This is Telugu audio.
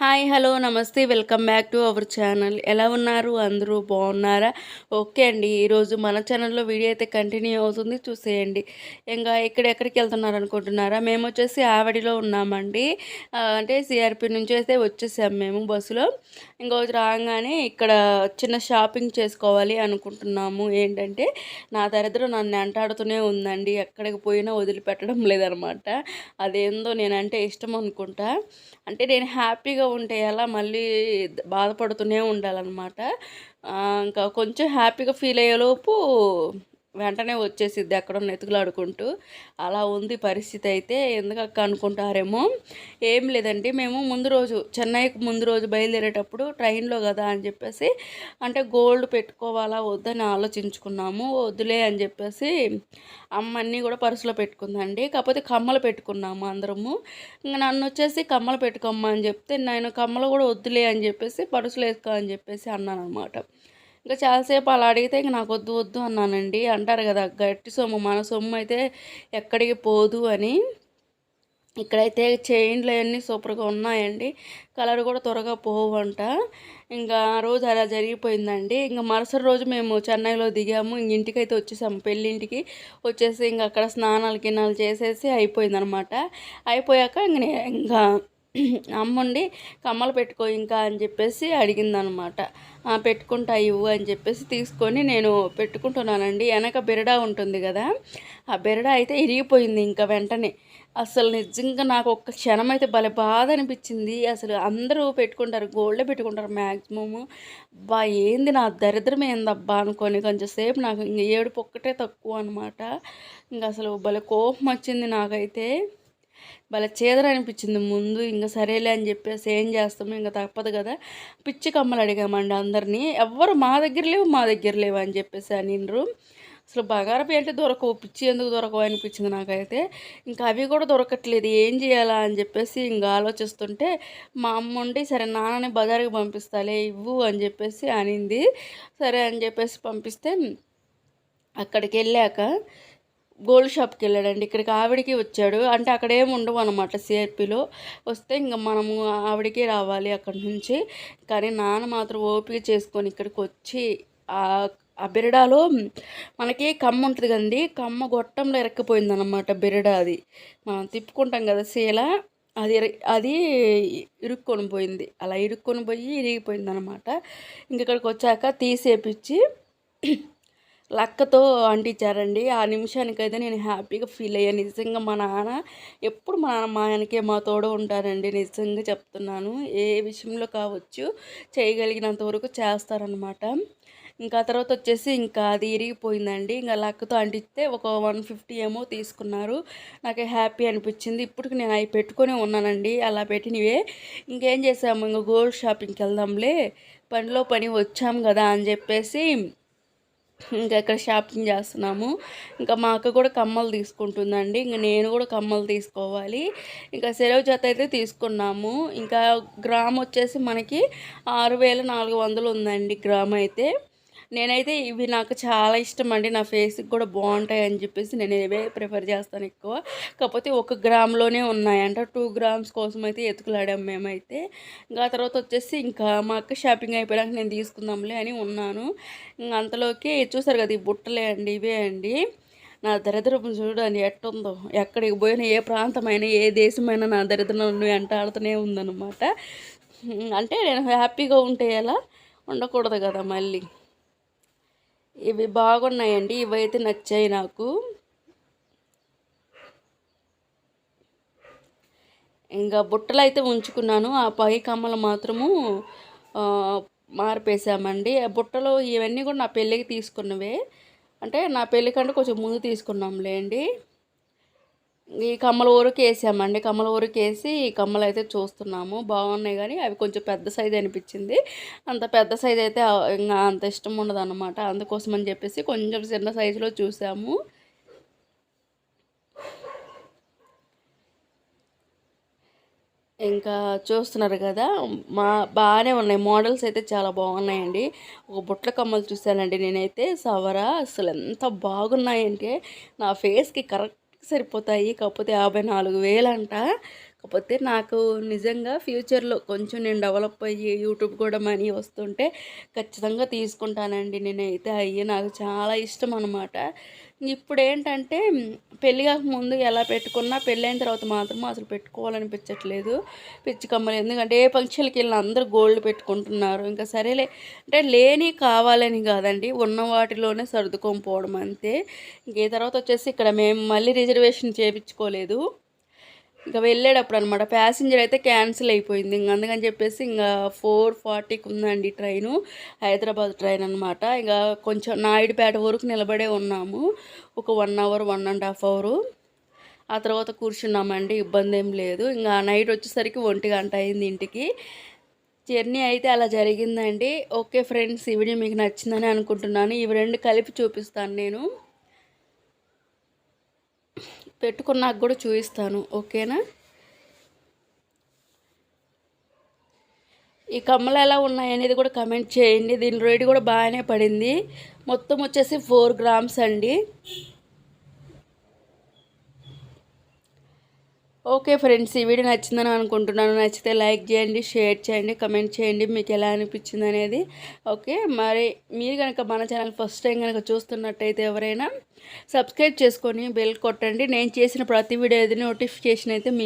హాయ్ హలో నమస్తే welcome back to our channel. ఎలా ఉన్నారు? అందరూ బాగున్నారా? ఓకే అండి ఈరోజు మన ఛానల్లో వీడియో అయితే కంటిన్యూ అవుతుంది. చూసేయండి. ఇంకా ఇక్కడ ఎక్కడికి వెళ్తున్నారు అనుకుంటున్నారా మేము వచ్చేసి ఆవడిలో ఉన్నామండి. అంటే సిఆర్పి నుంచి అయితే వచ్చేసాం మేము బస్సులో. ఇంకో రాగానే ఇక్కడ చిన్న షాపింగ్ చేసుకోవాలి అనుకుంటున్నాము. ఏంటంటే నా దరిద్రం నన్ను అంటాడుతూనే ఉందండి. ఎక్కడికి పోయినా వదిలిపెట్టడం లేదనమాట. అదేందో నేనంటే ఇష్టం అనుకుంటా. అంటే నేను హ్యాపీగా ఉంటే ఎలా మళ్ళీ బాధపడుతూనే ఉండాలన్నమాట. ఇంకా కొంచెం హ్యాపీగా ఫీల్ అయ్యేలోపు వెంటనే వచ్చేసిద్ది ఎక్కడో నెతుకులాడుకుంటూ. అలా ఉంది పరిస్థితి అయితే. ఎందుకక్క అనుకుంటారేమో? ఏం లేదండి. మేము ముందు రోజు చెన్నైకి ముందు రోజు బయలుదేరేటప్పుడు ట్రైన్లో కదా అని చెప్పేసి అంటే గోల్డ్ పెట్టుకోవాలా వద్దని ఆలోచించుకున్నాము. వద్దులే అని చెప్పేసి అమ్మన్నీ కూడా పర్సులో పెట్టుకుందండి. కాకపోతే కమ్మలు పెట్టుకున్నాము అందరము. ఇంకా నన్ను వచ్చేసి కమ్మలు పెట్టుకోమ్మా అని చెప్తే నేను కమ్మలు కూడా వద్దులే అని చెప్పేసి పర్సులో వేసుకో అని చెప్పేసి అన్నాను అనమాట ఇంకా చాలాసేపు అలా అడిగితే ఇంక నాకు వద్దు వద్దు అన్నానండి. అంటారు కదా గట్టి సొమ్ము మన సొమ్ము అయితే ఎక్కడికి పోదు అని. ఇక్కడైతే చైన్లు అవన్నీ సూపర్గా ఉన్నాయండి. కలర్ కూడా త్వరగా పోవంట. ఇంకా ఆ రోజు అలా జరిగిపోయిందండి. ఇంకా మరుసటి రోజు మేము చెన్నైలో దిగాము. ఇంక ఇంటికైతే వచ్చేసాము. పెళ్ళింటికి వచ్చేసి ఇంకా అక్కడ స్నానాలు గిన్నాలు చేసేసి అయిపోయిందనమాట. అయిపోయాక ఇంక ఇంకా అమ్ముండి కమ్మలు పెట్టుకో ఇంకా అని చెప్పేసి అడిగిందనమాట. పెట్టుకుంటా ఇవ్వు అని చెప్పేసి తీసుకొని నేను పెట్టుకుంటున్నానండి. వెనక బెరడా ఉంటుంది కదా ఆ బెరడా అయితే ఇరిగిపోయింది ఇంకా వెంటనే. అసలు నిజంగా నాకు ఒక్క క్షణం అయితే భలే బాధ అనిపించింది. అసలు అందరూ పెట్టుకుంటారు గోల్డే పెట్టుకుంటారు మ్యాక్సిమము బా ఏంది నా దరిద్రం ఏందబ్బా అనుకొని కొంచెంసేపు నాకు ఇంక ఏడుపు ఒక్కటే తక్కువ అనమాట ఇంకా అసలు భలే కోపం వచ్చింది నాకైతే. భలే చేదర అనిపించింది. ముందు ఇంకా సరేలే అని చెప్పేసి ఏం చేస్తాము ఇంకా తప్పదు కదా. పిచ్చి కమ్మలు అడిగామండి అందరినీ. ఎవ్వరు మా దగ్గర లేవు మా దగ్గర లేవు అని చెప్పేసి అనిండ్రు. అసలు బంగారపు అంటే దొరకవు పిచ్చి ఎందుకు దొరకవు అనిపించింది నాకైతే. ఇంకా అవి కూడా దొరకట్లేదు ఏం చేయాలా అని చెప్పేసి ఇంకా ఆలోచిస్తుంటే మా అమ్మ ఉండి సరే నాన్నని బజార్కి పంపిస్తాలే ఇవ్వు అని చెప్పేసి అనింది. సరే అని చెప్పేసి పంపిస్తే అక్కడికి వెళ్ళాక గోల్డ్ షాప్కి వెళ్ళాడండి. ఇక్కడికి ఆవిడకి వచ్చాడు. అంటే అక్కడ ఏమి ఉండవు అనమాట సిఆర్పిలో వస్తే ఇంకా మనము ఆవిడికి రావాలి అక్కడి నుంచి. కానీ నాన్న మాత్రం ఓపిక చేసుకొని ఇక్కడికి వచ్చి ఆ బిరడాలో మనకి కమ్మ ఉంటుంది కదండి. కమ్మ గొట్టంలో ఇరక్కపోయింది అనమాట బిరడ అది. మనం తిప్పుకుంటాం కదా శీల. అది అది ఇరుక్కొని పోయింది. అలా ఇరుక్కొని పోయి ఇరిగిపోయింది అనమాట ఇంక ఇక్కడికి వచ్చాక తీసేపిచ్చి లక్కతో అంటించారండి. ఆ నిమిషానికైతే నేను హ్యాపీగా ఫీల్ అయ్యాను నిజంగా మా నాన్న ఎప్పుడు మా నాన్న మా ఆయనకే మా తోడు ఉంటారండి. నిజంగా చెప్తున్నాను. ఏ విషయంలో కావచ్చు చేయగలిగినంత వరకు చేస్తారనమాట ఇంకా తర్వాత వచ్చేసి ఇంకా అది ఇరిగిపోయిందండి. ఇంకా లక్కతో అంటిస్తే ఒక వన్ ఫిఫ్టీ ఏమో తీసుకున్నారు. నాకు హ్యాపీ అనిపించింది. ఇప్పటికి నేను అవి పెట్టుకొని ఉన్నానండి. అలా పెట్టినవే. ఇంకేం చేసాము? ఇంకా గోల్డ్ షాపింగ్కి వెళ్దాంలే. పనిలో పని వచ్చాం కదా అని చెప్పేసి ఇంకా ఇక్కడ షాపింగ్ చేస్తున్నాము. ఇంకా మా అక్క కూడా కమ్మలు తీసుకుంటుందండి. ఇంకా నేను కూడా కమ్మలు తీసుకోవాలి. ఇంకా సెలవు జత అయితే తీసుకున్నాము. ఇంకా గ్రామ్ వచ్చేసి మనకి ఆరు వేల నాలుగు వందలు ఉందండి గ్రామ్ అయితే. నేనైతే ఇవి నాకు చాలా ఇష్టం అండి. నా ఫేస్కి కూడా బాగుంటాయి అని చెప్పేసి నేను ఇవే ప్రిఫర్ చేస్తాను ఎక్కువ. కాకపోతే ఒక గ్రామ్లోనే ఉన్నాయంట టూ గ్రామ్స్ కోసం అయితే ఎతుకులాడాం మేమైతే. ఇంకా తర్వాత వచ్చేసి ఇంకా మా అక్క షాపింగ్ అయిపోయాక నేను తీసుకుందాంలే అని ఉన్నాను. అంతలోకి చూసారు కదా ఈ బుట్టలే అండి ఇవే అండి. నా దరిద్రం చూడండి ఎట్టుందో. ఎక్కడికి పోయినా ఏ ప్రాంతమైనా ఏ దేశమైనా నా దరిద్రం నన్ను వెంటాడుతూనే ఉందన్నమాట. అంటే నేను హ్యాపీగా ఉంటే ఎలా? ఉండకూడదు కదా మళ్ళీ. ఇవి బాగున్నాయండి ఇవైతే నచ్చాయి నాకు. ఇంకా బుట్టలు అయితే ఉంచుకున్నాను ఆ పై కమ్మలు మాత్రము ఆ, మార్పేసామండి ఆ బుట్టలు ఇవన్నీ కూడా నా పెళ్ళికి తీసుకున్నవే. అంటే నా పెళ్ళి కంటే కొంచెం ముందు తీసుకున్నాంలేండి. ఈ కమ్మల ఊరికి వేసామండి కమ్మల ఊరికి వేసి ఈ కమ్మలు అయితే చూస్తున్నాము. బాగున్నాయి కానీ అవి కొంచెం పెద్ద సైజ్ అనిపించింది. అంత పెద్ద సైజ్ అయితే ఇంకా అంత ఇష్టం ఉండదు అనమాట అందుకోసం అని చెప్పేసి కొంచెం చిన్న సైజులో చూసాము. ఇంకా చూస్తున్నారు కదా మా బాగానే ఉన్నాయి. మోడల్స్ అయితే చాలా బాగున్నాయండి. ఒక బుట్ల కమ్మలు చూశానండి నేనైతే. సవర అసలు ఎంత బాగున్నాయంటే నా ఫేస్కి కరెక్ట్ సరిపోతాయి కాకపోతే యాభై నాలుగు వేలంట. కాకపోతే నాకు నిజంగా ఫ్యూచర్లో కొంచెం నేను డెవలప్ అయ్యి యూట్యూబ్ కూడా మనీ వస్తుంటే ఖచ్చితంగా తీసుకుంటానండి. నేనైతే అయ్యి నాకు చాలా ఇష్టం అనమాట ఇప్పుడు ఏంటంటే పెళ్ళి కాక ముందు ఎలా పెట్టుకున్నా పెళ్ళైన తర్వాత మాత్రం అసలు పెట్టుకోవాలనిపించట్లేదు. పిచ్చి కమ్మలు. ఎందుకంటే ఏ ఫంక్షన్కి వెళ్ళిన అందరూ గోల్డ్ పెట్టుకుంటున్నారు. ఇంకా సరేలే. అంటే లేని కావాలని కాదండి. ఉన్న వాటిలోనే సర్దుకొని పోవడం అంతే. ఇంకే తర్వాత వచ్చేసి ఇక్కడ మేము మళ్ళీ రిజర్వేషన్ చేయించుకోలేదు. ఇంకా వెళ్ళేటప్పుడు అనమాట ప్యాసింజర్ అయితే క్యాన్సిల్ అయిపోయింది. ఇంక అందుకని చెప్పేసి ఇంకా ఫోర్ ఫార్టీకి ఉందండి ట్రైను. హైదరాబాద్ ట్రైన్ అనమాట ఇంకా కొంచెం నాయుడుపేట వరకు నిలబడే ఉన్నాము. ఒక one hour one and half hour ఆ తర్వాత కూర్చున్నామండి. ఇబ్బంది ఏం లేదు. ఇంకా నైట్ వచ్చేసరికి ఒంటి గంట అయింది ఇంటికి. జర్నీ అయితే అలా జరిగిందండి. ఓకే ఫ్రెండ్స్ ఈ వీడియో మీకు నచ్చిందని అనుకుంటున్నాను. ఇవి రెండు కలిపి చూపిస్తాను నేను. పెట్టుకున్నాక కూడా చూపిస్తాను ఓకేనా? ఈ కమ్మలు ఎలా ఉన్నాయి అనేది కూడా కమెంట్ చేయండి. దీని రేటు కూడా బాగానే పడింది. మొత్తం వచ్చేసి ఫోర్ గ్రామ్స్ అండి. ఓకే ఫ్రెండ్స్ ఈ వీడియో నచ్చిందని అనుకుంటున్నాను. నచ్చితే లైక్ చేయండి షేర్ చేయండి కమెంట్ చేయండి. మీకు ఎలా అనిపించింది అనేది ఓకే. మరి మీరు కనుక మన ఛానల్ ఫస్ట్ టైం కనుక చూస్తున్నట్టయితే ఎవరైనా సబ్స్క్రైబ్ చేసుకొని బెల్ కొట్టండి. నేను చేసిన ప్రతి వీడియో నోటిఫికేషన్ అయితే